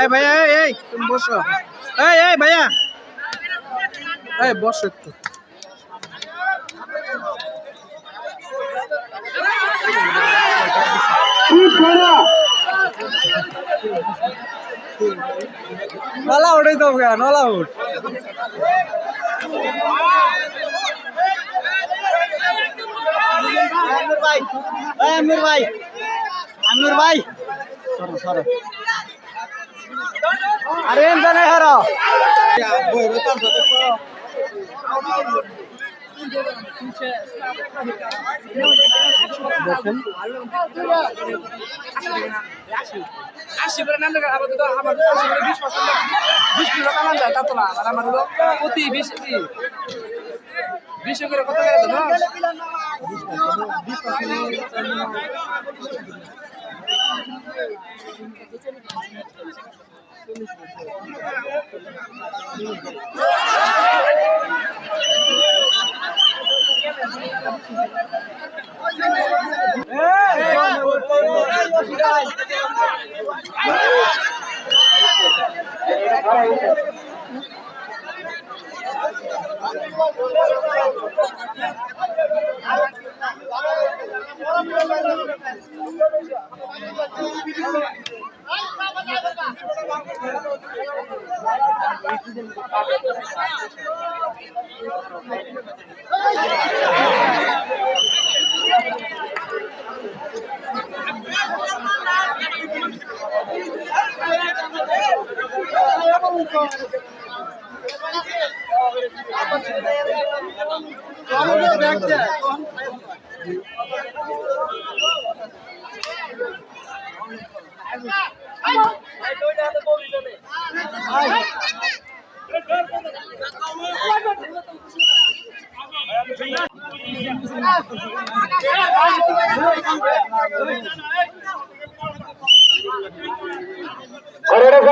এই ভাইয়া এই এই তুমি বসো। এই এই ভাইয়া। এই বসো একটু। নলা উঠাই তো নলা উঠ আমির ভাই আমির ভাই আমির ভাই সরো সরো আরে এমন হারো দেখেন আশি করে নাম লেখা আবার তো আমার আশি করে বিশ পার্সেন্ট বিশ কিলো কামান যায় তা তো না, আর আমার হলো প্রতি বিশ বিশ করে কত করে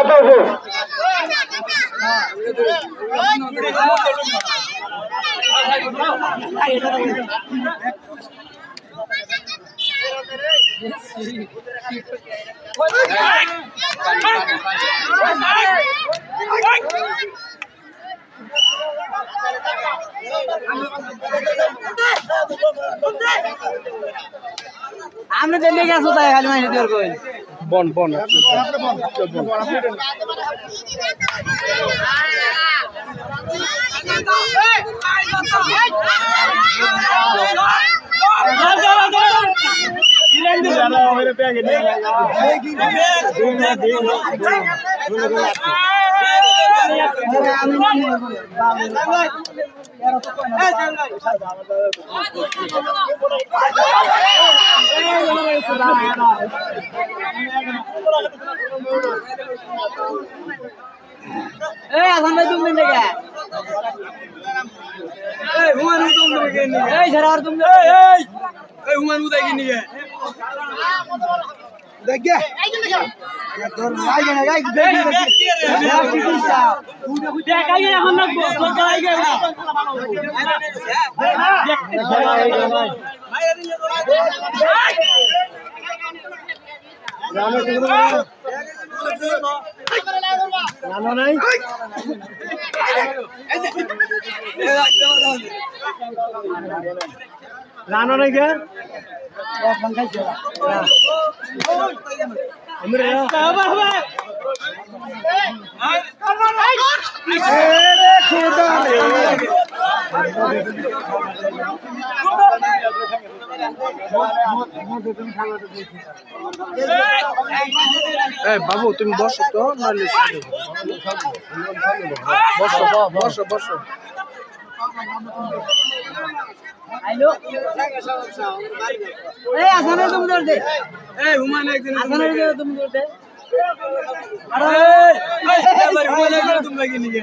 দেবো আপনি তো লেগে আছো তাই খালি মাইনে দেওয়ার কই? বন বন। এই আসাম ভাই তুমি লেগে এই হুমান তুমি লেগে এই আর তুমি এই এই হুমান উদয় দেখ গে তোর ভাই না গাই দেখ দেখ আগে এখন না তোর গাই গে জানো নাই জানো নাই কে বাবু তুমি বসো তো নাহলে বসো বসো বসো আইলো এই আসানে তুমি ধর দে এই হুমান একদিন আসানে তুমি ধর দে আরে এই একদিন তুমি লাগি নিয়ে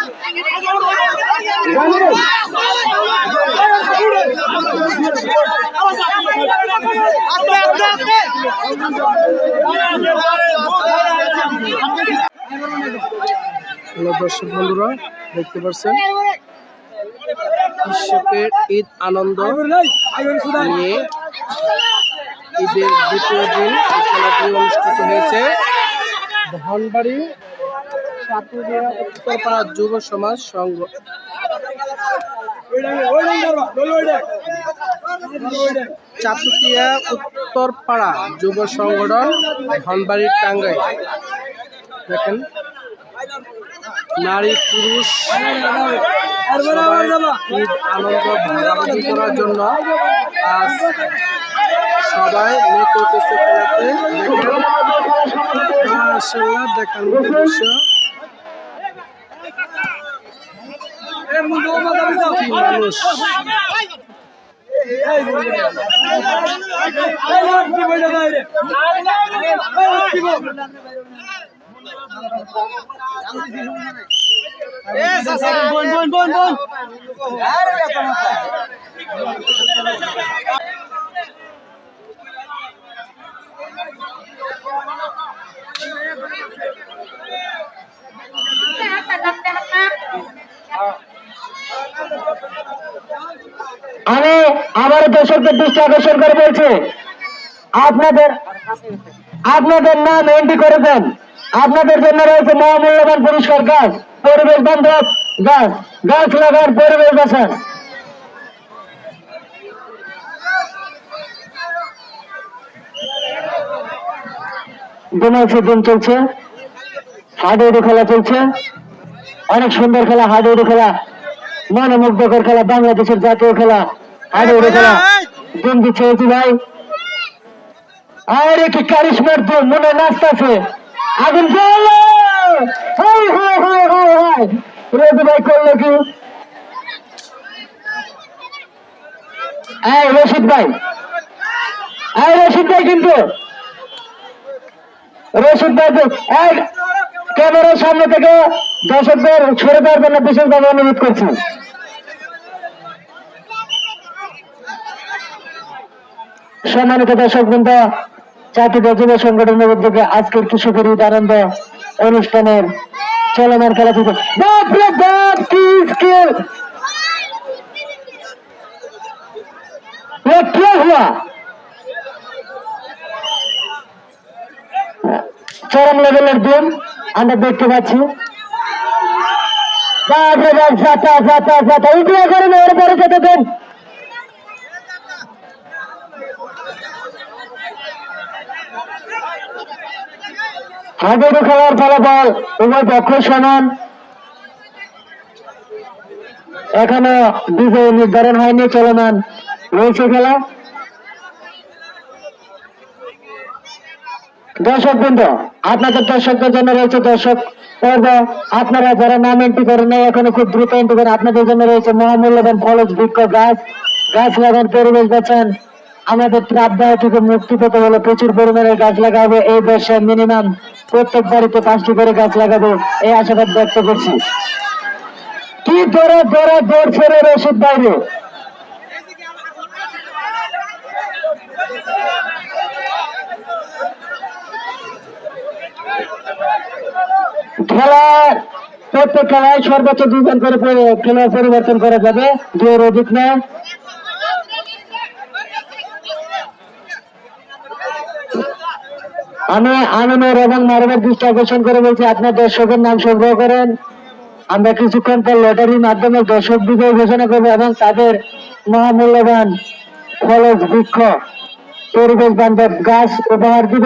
দর্শক বন্ধুরা দেখতে পাচ্ছেন? কৃষকের ঈদ আনন্দ নিয়ে ঈদের দ্বিতীয় দিন অনুষ্ঠিত হয়েছে। ধনবাড়ি সাতুরিয়া উত্তরপাড়া যুব সমাজ সংঘ চাতুটিয়া উত্তরপাড়া যুব সংগঠন ধনবাড়ির টাঙ্গাই দেখেন, নারী, পুরুষ আনন্দ ভাগাভাগি করার জন্য আজ সবাই উঠেছে খেলাতে দেখেন মাশাআল্লাহ দেখার মতো দৃশ্য কি মানুষ? আমি আমার দর্শকদের দৃষ্টি আকর্ষণ করে বলছি, আপনাদের আপনাদের নাম এন্ট্রি করে দেন। আপনাদের জন্য রয়েছে মহামূল্যবান পুরস্কার গাছ পরিবেশ বান্ধব গাছ গাছ লাগান পরিবেশ বাঁচান দিনের দিন চলছে হাডুডু খেলা চলছে, অনেক সুন্দর খেলা হাডুডু খেলা। মনোমুগ্ধকর খেলা, বাংলাদেশের জাতীয় খেলা। হাডুডু খেলা। দিন দিচ্ছে এটি ভাই। আরে কি কারিশমার দিন মনে নাচতেছে। আগুন রেজু ভাই করল কি? রশিদ ভাই। এই, রশিদ ভাই কিন্তু। রশিদ ভাই ক্যামেরার সামনে থেকে দর্শকদের সরে দেওয়ার জন্য বিশেষভাবে অনুরোধ করছি। সম্মানিত দর্শক বৃন্দ জাতীয় যুব সংগঠনের উদ্যোগে আজকের কৃষকের ঈদ আনন্দ অনুষ্ঠানের চলমান খেলা থেকে চরম লেভেলের দিন আমরা দেখতে পাচ্ছি। বাপরে হাডুডু খেলার ফলাফল উভয় পক্ষ সমান। এখনও বিজয় নির্ধারণ হয়নি চলমান রয়েছে খেলা। দর্শক বৃন্দ আপনাদের দর্শকদের জন্য রয়েছে দর্শক পর্ব। আপনারা যারা নাম এন্ট্রি করেন নাই, এখনও খুব দ্রুত এন্ট্রি করেন। আপনাদের জন্য রয়েছে মহামূল্যবান ফলজ বৃক্ষ গাছ। গাছ লাগান পরিবেশ বাঁচান। আমাদের প্রাপ্তায় থেকে মুক্তি পেতে হলে প্রচুর পরিমাণে গাছ লাগাবে। এই বর্ষে মিনিমাম প্রত্যেক বাড়িতে পাঁচটি করে গাছ লাগাবো, এই আশাবাদ ব্যক্ত করছি। কি দৌড়া দৌড়া দৌড় ছেড়ে রসিদ বাইরে? খেলার প্রত্যেক খেলায় সর্বোচ্চ দুজন করে খেলোয়াড় পরিবর্তন করা যাবে। দুয়ের অধিক নয় আমি আনন্দের এবং মানবের দৃষ্টি আকর্ষণ করে বলছি, আপনার দর্শকের নাম সংগ্রহ করেন। আমরা কিছুক্ষণ পর লটারির মাধ্যমে দর্শক বিজয় ঘোষণা করব এবং তাদের মহামূল্যবান ফলজ বৃক্ষ, পরিবেশ বান্ধব গাছ উপহার দিব।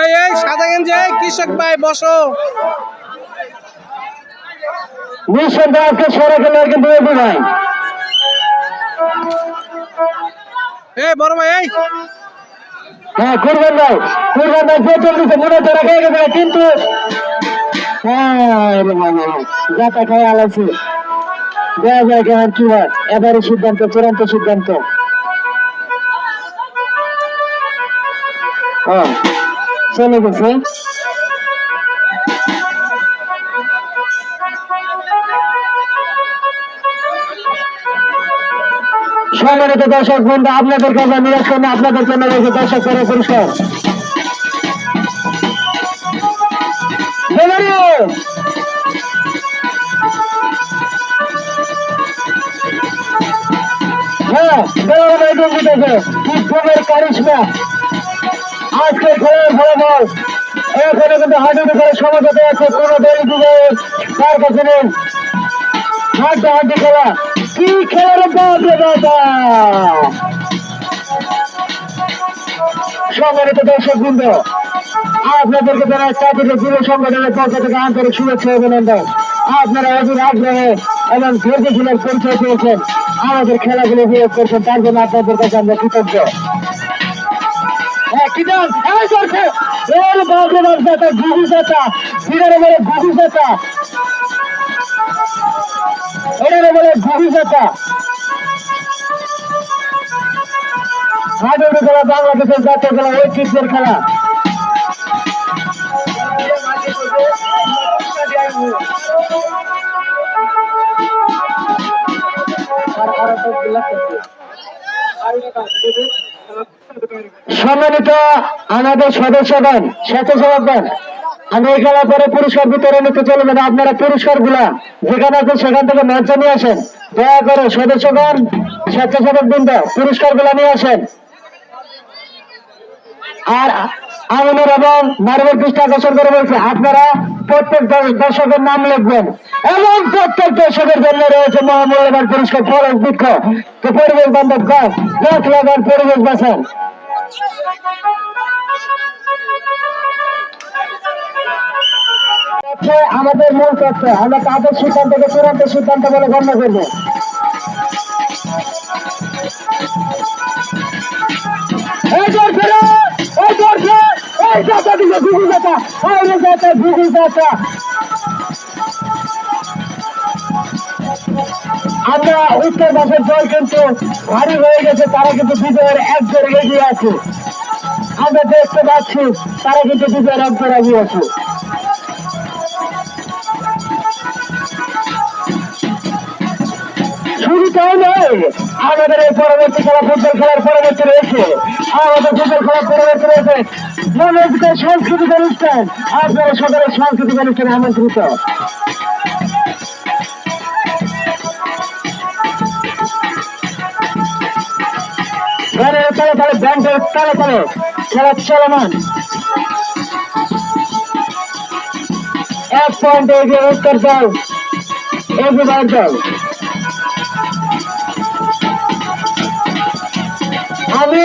এই এই সাদা গেঞ্জি এই কৃষক ভাই বসো। নিঃসন্দেহে আজকে সরে খেলোয়াড় কিন্তু এগো ভাই। এই বড় ভাই এই। হ্যাঁ কুরবান ভাই কুরবান ভাই যে চলতেছে মনে হচ্ছে রাখা গেছে কিন্তু হ্যাঁ রে বাবা, যাতা খাই আলাইছে দেয়া যায় কেমন কি হয় এবারে সিদ্ধান্ত চূড়ান্ত সিদ্ধান্ত। ও চলে গেছে। সম্মানিত দর্শক বন্ধু আপনাদের কাছে নিরাশ করলে আপনাদের জন্য রয়েছে দর্শক করে পুরস্কার। হ্যাঁ ভাই দৌড় দিতেছে ফুটবলের কারিশমা। আজকে খেলার ফলাফল। এখানে কিন্তু হাডুডু করে সমঝোতে আছে দল বিজয়ের তার কাছে নেই হাড্ডা হাড্ডি খেলা। কি খেলার বাবা? সম্মানিত দর্শক বৃন্দ, আপনাদেরকে যারা চাকরির যুব সংগঠনের পক্ষ থেকে আন্তরিক শুভেচ্ছা অভিনন্দন। আপনারা অধীর আগ্রহে এবং ধৈর্যশীলের পরিচয় পেয়েছেন আমাদের খেলাগুলো উপভোগ করছেন, তার জন্য আপনাদের কাছে আমরা কৃতজ্ঞ। দাম? এই করছে। ওর বাপরে বাপ চাচা, গুগু চাচা। ফিরারে বলে গুগু চাচা। এটারে বলে গুগু চাচা। হাডুডু খেলা বাংলাদেশের জাতীয় খেলা ঐতিহ্যের খেলা সম্মানিত আমাদের সদস্যগণ, স্বেচ্ছাসেবকগণ আমি এই খেলার পরে পুরস্কার বিতরণ নিতে চলে যাব আপনারা পুরস্কারগুলা যেখানে আছে সেখান থেকে মঞ্চে নিয়ে আসেন। দয়া করে সদস্যগণ স্বেচ্ছাসেবক বৃন্দ পুরস্কারগুলা নিয়ে আসেন। আর আমিনুর এবং মার্বেল পৃষ্ঠ আকর্ষণ করে বলছে, আপনারা প্রত্যেক দর্শকের নাম লিখবেন। এবং প্রত্যেক দর্শকের জন্য রয়েছে মহামূল্যবান পুরস্কার ফরজ বৃক্ষ। তো পরিবেশ বান্ধব গাছ গাছ লাগান পরিবেশ বাঁচান। আমাদের মূল তথ্য আমরা তাদের সিদ্ধান্তকে চূড়ান্ত সিদ্ধান্ত বলে গণ্য করব! আমরা উত্তর পাশের জল কিন্তু ভারী হয়ে গেছে, তারা কিন্তু বিজয়ের এক জোরে এগিয়ে আছে। আমরা দেখতে পাচ্ছি, তারা কিন্তু বিজয়ের এক জোরে এগিয়ে আছে। আমাদের এই পরবর্তী খেলা, ফুটবল খেলার পরবর্তী রয়েছে। আমাদের ফুটবল খেলার পরবর্তী রয়েছে। সাংস্কৃতিক অনুষ্ঠান। আপনারা সকলের সাংস্কৃতিক অনুষ্ঠানে আমন্ত্রিত। গানের তালে তালে ব্যান্ডের তালে তালে। খেলা চলমান। এক পয়েন্ট এগিয়ে উত্তর দল এগিয়ে দল আমি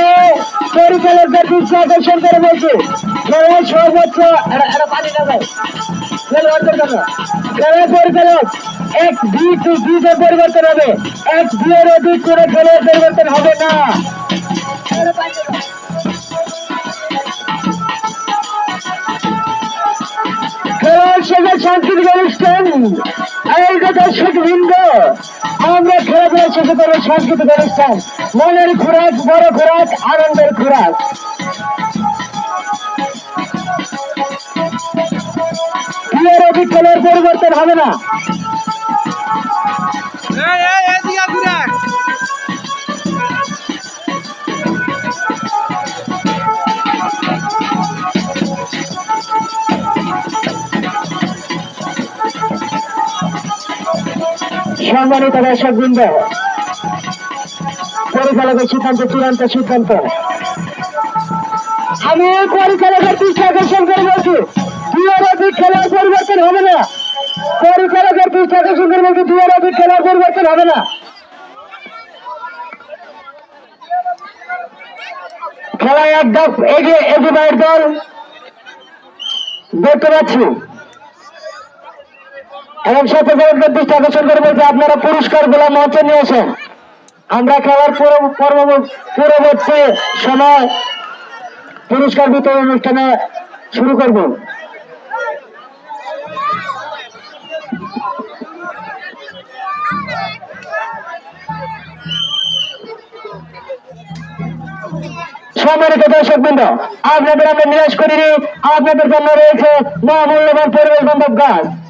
পরিচালকদের দৃষ্টি আকর্ষণ করে বলছি, খেলায় সর্বোচ্চ খেলার পরিচালক এক দুই দুইটা পরিবর্তন হবে। এক দুইয়ের অধিক করে খেলার পরিবর্তন হবে না। সাংস্কৃতিক অনুষ্ঠান এই যে দর্শক বৃন্দ আমরা খেলাধুলা শেষে করব সাংস্কৃতিক অনুষ্ঠান মনের খোরাক, বড় খোরাক, আনন্দের খোরাক। বিয়ের অভিজ্ঞতার পরিবর্তন হবে না। সম্মানিত দর্শক বৃন্দ পরিচালকের সিদ্ধান্ত, চূড়ান্ত সিদ্ধান্ত। আমি পরিচালকের দৃষ্টি আকর্ষণ করে বলছি দুয়ের অধিক খেলার পরিবর্তন হবে না। পরিচালকের দৃষ্টি আকর্ষণ করে বলছি দুয়ের অধিক খেলার পরিবর্তন হবে না। খেলায় এক ধাপ এগিয়ে এগিয়ে দল দেখতে পাচ্ছি। এবং সাথে দৃষ্টি আকর্ষণ করে বলছে আপনারা পুরস্কারগুলো মঞ্চে নিয়ে আসেন। আমরা খেলার পুরো- পরব- পূর্ববর্তী সময় পুরস্কার বিতরণ অনুষ্ঠানে শুরু করব। সম্মানিত দর্শক বৃন্দ আপনাদের আমরা নিরাশ করিনি। আপনাদের জন্য রয়েছে মহামূল্যবান পরিবেশ বান্ধব গাছ।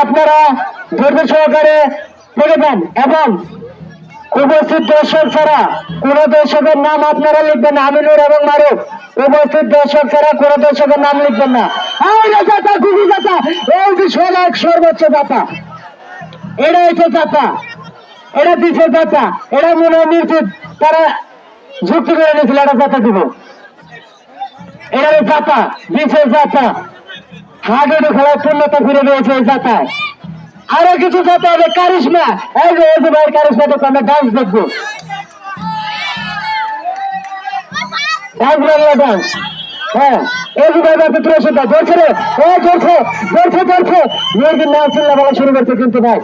আপনারা ধৈর্য সহকারে দেখবেন এবং উপস্থিত দর্শক ছাড়া কোন দর্শকের নাম আপনারা লিখবেন আমিনুর এবং মারুফ, উপস্থিত দর্শক ছাড়া কোন দর্শকের নাম লিখবেন না। সর্বোচ্চ যাতা এটা হচ্ছে যাতা এটা দিচ্ছে যাতা এটা মনে হয় তারা যুক্তি করে নিয়েছিল, এটা যাতা দিব। এটা যাতা দিচ্ছে যাতা হাডুডু খেলার পূর্ণতা ফিরে পেয়েছে এই যাতায় আরও কিছু যাতে হবে, কারিশমা। এই যে এই যে ভাই, কারিশমা তো আমরা ডান্স দেখব। ডান্স হ্যাঁ রে, ও শুরু করছে কিন্তু ভাই।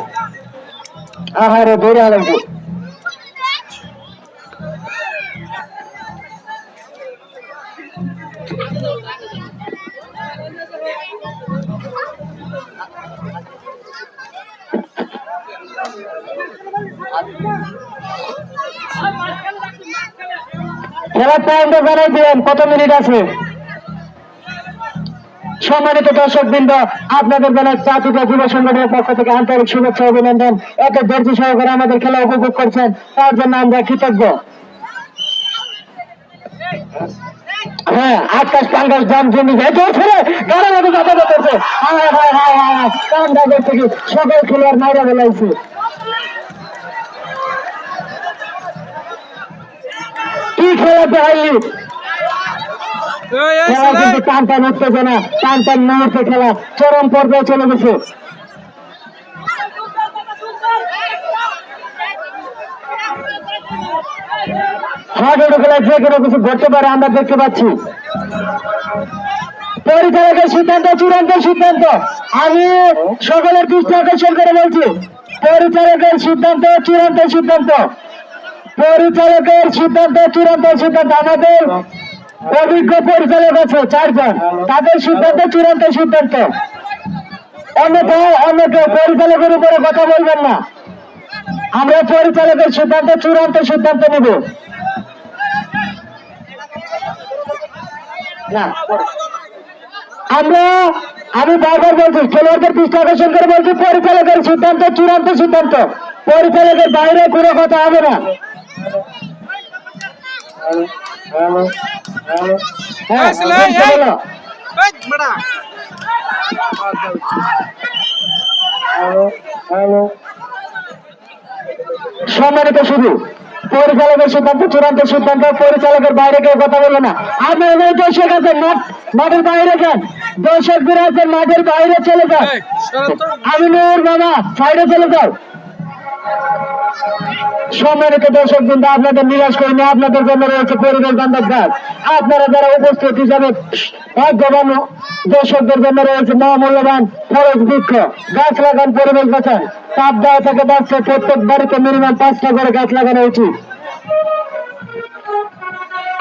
আহারে, ধরে লাগবে খেলার টাইমটা জানাই দিলেন কত মিনিট আছে? সম্মানিত দর্শক বৃন্দ আপনাদের বেলা চাতুকা যুব সংগঠনের পক্ষ থেকে আন্তরিক শুভেচ্ছা, অভিনন্দন। এত ধৈর্য সহকারে আমাদের খেলা উপভোগ করছেন, তার জন্য আমরা কৃতজ্ঞ। হ্যাঁ আকাশ পাঙ্গাস জাম জমি চলছে গাড়ি মতো দাগে থেকে সকল খেলোয়াড় মাইরা বেলাইছে কি খেলাতে খেলা সালাই কিন্তু টান টান উত্তেজনা টান টান মুহূর্তে খেলা চরম পর্যায়ে চলে গেছে। হাডুডু খেলায় যে কোনো কিছু ঘটতে পারে আমরা দেখতে পাচ্ছি। পরিচালকের সিদ্ধান্ত চূড়ান্ত সিদ্ধান্ত। আমি সকলের দৃষ্টি আকর্ষণ করে বলছি পরিচালকের সিদ্ধান্ত চূড়ান্ত সিদ্ধান্ত। পরিচালকের সিদ্ধান্ত, চূড়ান্ত সিদ্ধান্ত আমাদের। অভিজ্ঞ পরিচালক আছে, চারজন। তাদের সিদ্ধান্ত, চূড়ান্ত সিদ্ধান্ত। অন্যথা অন্য কেউ পরিচালকের উপরে কথা বলবেন না। আমরা পরিচালকের সিদ্ধান্ত, চূড়ান্ত সিদ্ধান্ত নেব। আমরা, আমি বারবার বলছি, খেলোয়াড়দের দৃষ্টি আকর্ষণ করে বলছি, পরিচালকের সিদ্ধান্ত, চূড়ান্ত সিদ্ধান্ত। পরিচালকের বাইরে কোনো কথা হবে না। সম্মানিত শুধু পরিচালকের সিদ্ধান্ত চূড়ান্ত সিদ্ধান্ত পরিচালকের বাইরে কেউ কথা বলে না। আপনি এখানে দর্শক আছেন মাঠ মাঠের বাইরে যান। দর্শক আছেন মাঠের বাইরে চলে যান। আমি নূর বাবা সাইডে চলে যাও। সম্মানিত দর্শক বৃন্দ, আপনাদের নিরাশ করিনি আপনাদের জন্য রয়েছে পরিবেশ বান্ধব গাছ। আপনারা যারা উপস্থিত হিসাবে ভাগ্যবান দর্শকদের জন্য রয়েছে মহামূল্যবান খরচ বৃক্ষ, গাছ লাগান, পরিবেশ বাঁচান। তাপ দেওয়া থেকে বাঁচতে প্রত্যেক বাড়িতে মিনিমাম পাঁচটা করে গাছ লাগানো উচিত।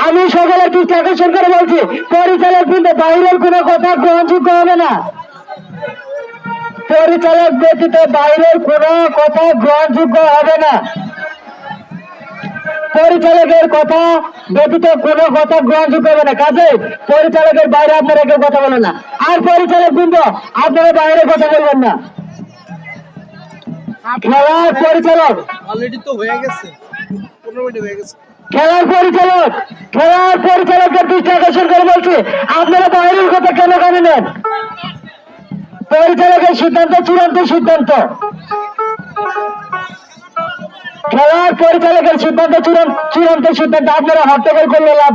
আমি সকলের দৃষ্টি আকর্ষণ করে বলছি, পরিচালক বৃন্দ বাইরের কোনো কথা গ্রহণযোগ্য হবে না। পরিচালক ব্যতীত বাইরের কোনো কথা গ্রহণযোগ্য হবে না। পরিচালকের কথা ব্যতীত কোনো কথা গ্রহণযোগ্য হবে না। কাজে পরিচালকের বাইরে আপনারা কেউ কথা বলেন না। আর পরিচালক বৃন্দ আপনারা বাইরে কথা বলবেন না। খেলার পরিচালক। অলরেডি তো হয়ে গেছে। পনেরো মিনিট হয়ে গেছে। খেলার পরিচালক। খেলার পরিচালকের দৃষ্টি আকর্ষণ করে বলছি আপনারা বাইরের কথা কেন কানে নেন পরিচালকের সিদ্ধান্ত, চূড়ান্ত সিদ্ধান্ত। খেলার পরিচালকের সিদ্ধান্ত, চূড়ান্ত সিদ্ধান্ত আপনারা হট্টগোল করলে লাভ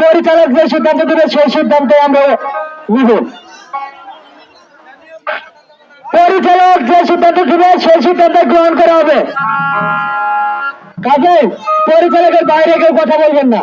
পরিচালক যে সিদ্ধান্ত দেবে, সেই সিদ্ধান্তে আমরা নিব। পরিচালক যে সিদ্ধান্ত দেবে, সেই সিদ্ধান্ত গ্রহণ করা হবে। কাজে পরিচালকের বাইরে কেউ কথা বলবেন না।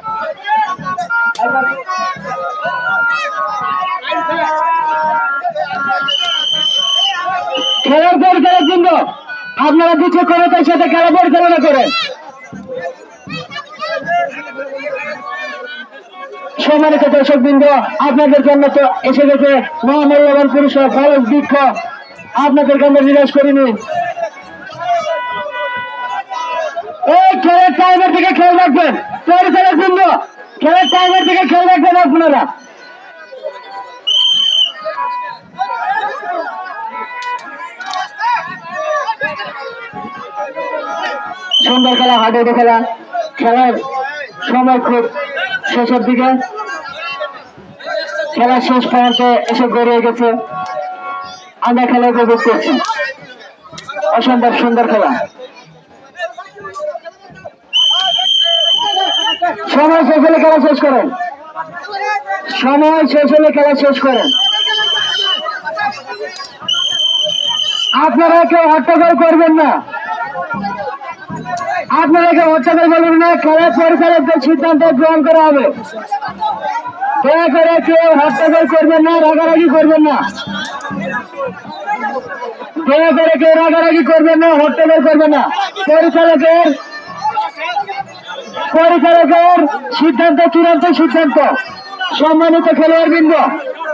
খেলার পরিচালক কিন্তু আপনারা বিচক্ষণতার সাথে খেলা পরিচালনা করেন। সম্মানিত দর্শক বৃন্দ, আপনাদের জন্য তো এসে গেছে মহামূল্যবান পুরস্কার খরচ বৃক্ষ। আপনাদেরকে আমরা নিরাশ করিনি। এই খেলার টাইমের দিকে খেয়াল রাখবেন। পরিচালক বৃন্দ খেলার টাইমের দিকে খেয়াল রাখবেন আপনারা। সুন্দর খেলা হাডে খেলা, খেলার সময় খুব শেষের দিকে। খেলা শেষ পর্যন্ত এসে গড়িয়ে গেছে। আমরা খেলা উপভোগ করছি। অসম্ভব সুন্দর খেলা। সময় শেষ হলে খেলা শেষ করেন। সময় শেষ হলে খেলা শেষ করেন। আপনারা কেউ হট্টগোল করবেন না। আপনারা কেউ হট্টগোল করবেন না। খেলা পরিচালকদের সিদ্ধান্ত গ্রহণ করা হবে। দয়া করে কেউ হট্টগোল করবেন না, রাগারাগি করবেন না। দয়া করে কেউ রাগারাগি করবেন না, হট্টগোল করবেন না। পরিচালকের পরিচালকের সিদ্ধান্ত, চূড়ান্ত সিদ্ধান্ত। সম্মানিত খেলোয়াড় বৃন্দ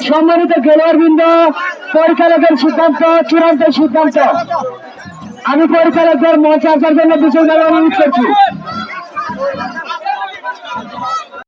সম্মানিত খেলোয়াড় বৃন্দ পরিচালকের সিদ্ধান্ত, চূড়ান্ত সিদ্ধান্ত। আমি পরিচালকদের মঞ্চে আসার জন্য বিশেষভাবে অনুরোধ করছি।